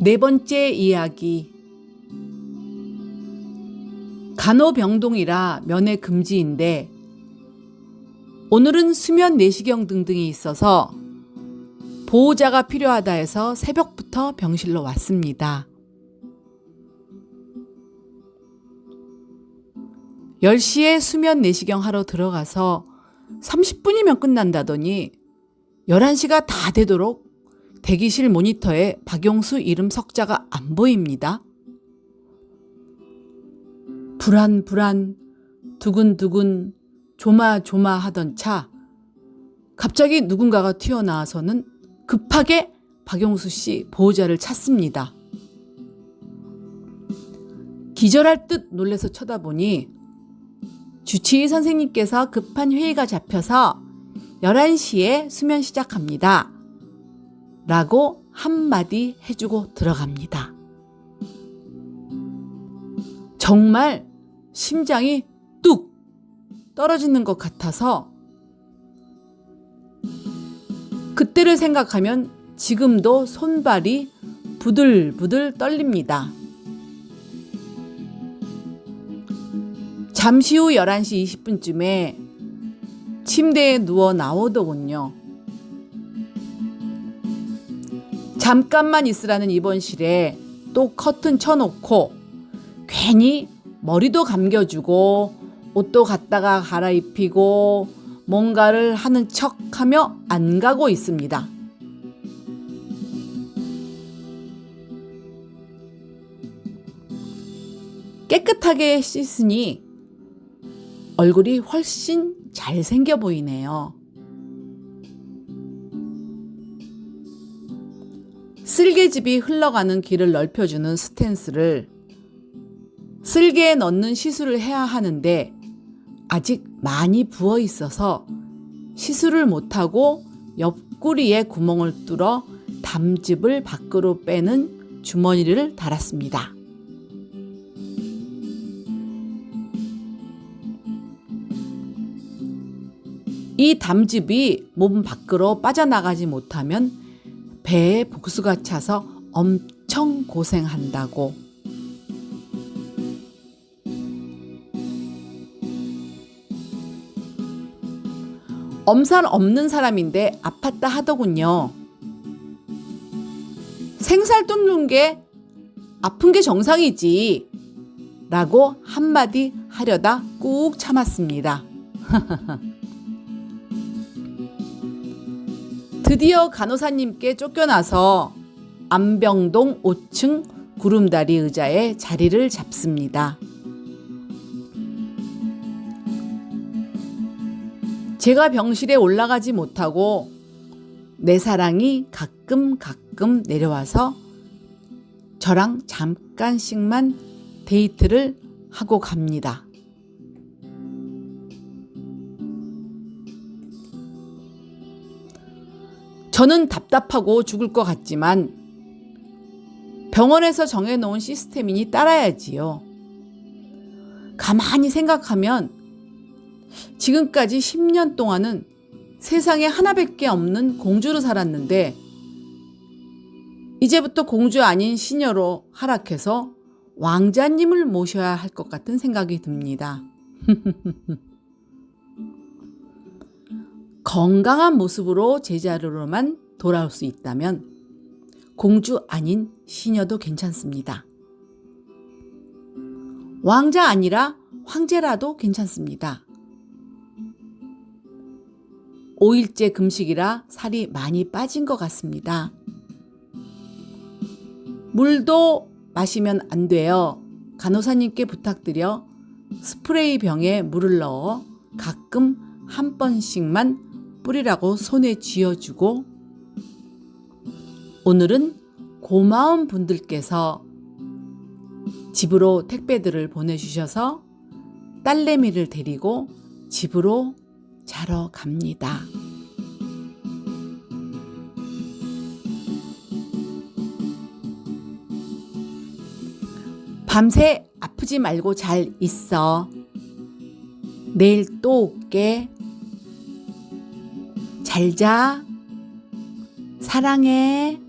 네 번째 이야기. 간호병동이라 면회 금지인데 오늘은 수면 내시경 등등이 있어서 보호자가 필요하다 해서 새벽부터 병실로 왔습니다. 10시에 수면 내시경 하러 들어가서 30분이면 끝난다더니 11시가 다 되도록 대기실 모니터에 박용수 이름 석자가 안 보입니다. 불안 불안 두근두근 조마조마 하던 차 갑자기 누군가가 튀어나와서는 급하게 박용수 씨 보호자를 찾습니다. 기절할 듯 놀래서 쳐다보니 주치의 선생님께서 급한 회의가 잡혀서 11시에 수면 시작합니다. 라고 한마디 해주고 들어갑니다. 정말 심장이 뚝 떨어지는 것 같아서 그때를 생각하면 지금도 손발이 부들부들 떨립니다. 잠시 후 11시 20분쯤에 침대에 누워 나오더군요. 잠깐만 있으라는 입원실에 또 커튼 쳐놓고 괜히 머리도 감겨주고 옷도 갖다가 갈아입히고 뭔가를 하는 척 하며 안 가고 있습니다. 깨끗하게 씻으니 얼굴이 훨씬 잘생겨 보이네요. 쓸개집이 흘러가는 길을 넓혀주는 스탠스를 쓸개에 넣는 시술을 해야 하는데 아직 많이 부어 있어서 시술을 못하고 옆구리에 구멍을 뚫어 담즙을 밖으로 빼는 주머니를 달았습니다. 이 담즙이 몸 밖으로 빠져나가지 못하면 배에 복수가 차서 엄청 고생한다고. 엄살 없는 사람인데 아팠다 하더군요. 생살 뚫는 게 아픈 게 정상이지. 라고 한마디 하려다 꾹 참았습니다. 드디어 간호사님께 쫓겨나서 안병동 5층 구름다리 의자에 자리를 잡습니다. 제가 병실에 올라가지 못하고 내 사랑이 가끔 가끔 내려와서 저랑 잠깐씩만 데이트를 하고 갑니다. 저는 답답하고 죽을 것 같지만 병원에서 정해놓은 시스템이니 따라야지요. 가만히 생각하면 지금까지 10년 동안은 세상에 하나밖에 없는 공주로 살았는데 이제부터 공주 아닌 시녀로 하락해서 왕자님을 모셔야 할 것 같은 생각이 듭니다. 건강한 모습으로 제자리로만 돌아올 수 있다면 공주 아닌 시녀도 괜찮습니다. 왕자 아니라 황제라도 괜찮습니다. 5일째 금식이라 살이 많이 빠진 것 같습니다. 물도 마시면 안 돼요. 간호사님께 부탁드려 스프레이 병에 물을 넣어 가끔 한 번씩만 뿌리라고 손에 쥐어주고 오늘은 고마운 분들께서 집으로 택배들을 보내주셔서 딸내미를 데리고 집으로 자러 갑니다. 밤새 아프지 말고 잘 있어. 내일 또 올게. 잘 자. 사랑해.